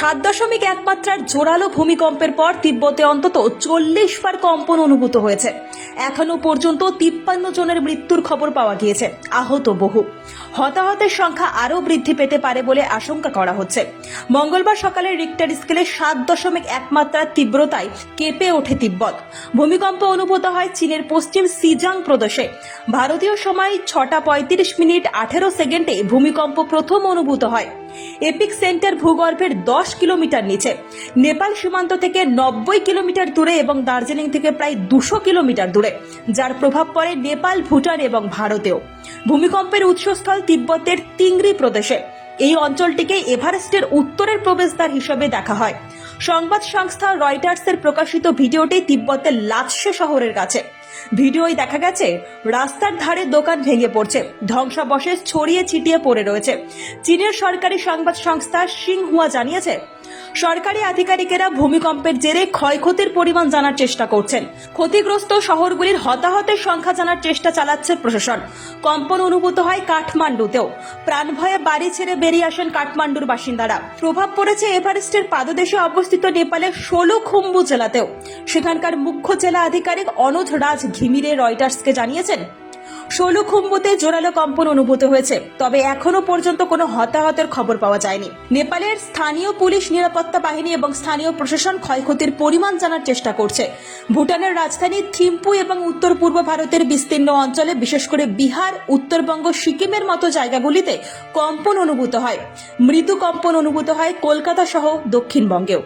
সাত দশমিক এক মাত্রার জোরালো ভূমিকম্পের পর তিব্বতে অন্তত চল্লিশ বার কম্পন অনুভূত হয়েছে। এখনও পর্যন্ত তিপ্পান্ন জনের মৃত্যুর খবর পাওয়া গিয়েছে। আহত বহু। হতাহতের সংখ্যা আরও বৃদ্ধি পেতে পারে বলে আশঙ্কা করা হচ্ছে। মঙ্গলবার সকালে রিক্টার স্কেলে সাত দশমিক এক মাত্রার তীব্রতায় কেঁপে ওঠে তিব্বত। ভূমিকম্প অনুভূত হয় চীনের পশ্চিম সিজাং প্রদেশে। ভারতীয় সময় ছটা পঁয়ত্রিশ মিনিট আঠেরো সেকেন্ডে ভূমিকম্প প্রথম অনুভূত হয়। এপিক সেন্টার ভূগর্ভের দশ কিলোমিটার নিচে। নেপাল সীমান্ত থেকে নব্বই কিলোমিটার দূরে এবং দার্জিলিং থেকে প্রায় দুশো কিলোমিটার দূরে, যার প্রভাব পড়ে নেপাল, ভুটান এবং ভারতেও। ভূমিকম্পের উৎসস্থল তিব্বতের তিংরি প্রদেশে। এই অঞ্চলটিকে এভারেস্টের উত্তরের প্রবেশদ্বার হিসেবে দেখা হয়। সংবাদ সংস্থা রয়টার্সের প্রকাশিত ভিডিওটি তিব্বতের লাৎসে শহরের কাছে। ভিডিওয় দেখা গেছে, রাস্তার ধারে দোকান ভেঙে পড়ছে, ধ্বংসাবশেষ ছড়িয়ে ছিটিয়ে পড়ে রয়েছে। চীনের সরকারি সংবাদ সংস্থা সিংহুয়া জানিয়েছে, সরকারি আধিকারিকেরা ভূমিকম্পের জেরে ক্ষয়ক্ষতির পরিমাণ জানার চেষ্টা করছেন। ক্ষতিগ্রস্ত শহরগুলির হতাহতের সংখ্যা জানার চেষ্টা চালাচ্ছে প্রশাসন। কম্পন অনুভূত হয় কাঠমান্ডুতেও। প্রাণভয়ে বাড়ি ছেড়ে বেরিয়ে আসেন কাঠমান্ডুর বাসিন্দারা। প্রভাব পড়েছে এভারেস্টের পাদদেশে অবস্থিত নেপালের ষোলো খুম্বু জেলাতেও। সেখানকার মুখ্য জেলা আধিকারিক অনুজ রাজ ঘিমিরে রয়টার্সকে জানিয়েছেন ষোলখুম্বুতে জোরালো কম্পন অনুভূত হয়েছে, তবে এখনও পর্যন্ত কোনো হতাহতের খবর পাওয়া যায়নি। নেপালের স্থানীয় পুলিশ নিরাপত্তা বাহিনী এবং স্থানীয় প্রশাসন ক্ষয়ক্ষতির পরিমাণ জানার চেষ্টা করছে। ভুটানের রাজধানী থিম্পু এবং উত্তর পূর্ব ভারতের বিস্তীর্ণ অঞ্চলে, বিশেষ করে বিহার, উত্তরবঙ্গ, সিকিমের মতো জায়গাগুলিতে কম্পন অনুভূত হয়। মৃদু কম্পন অনুভূত হয় কলকাতা সহ দক্ষিণবঙ্গেও।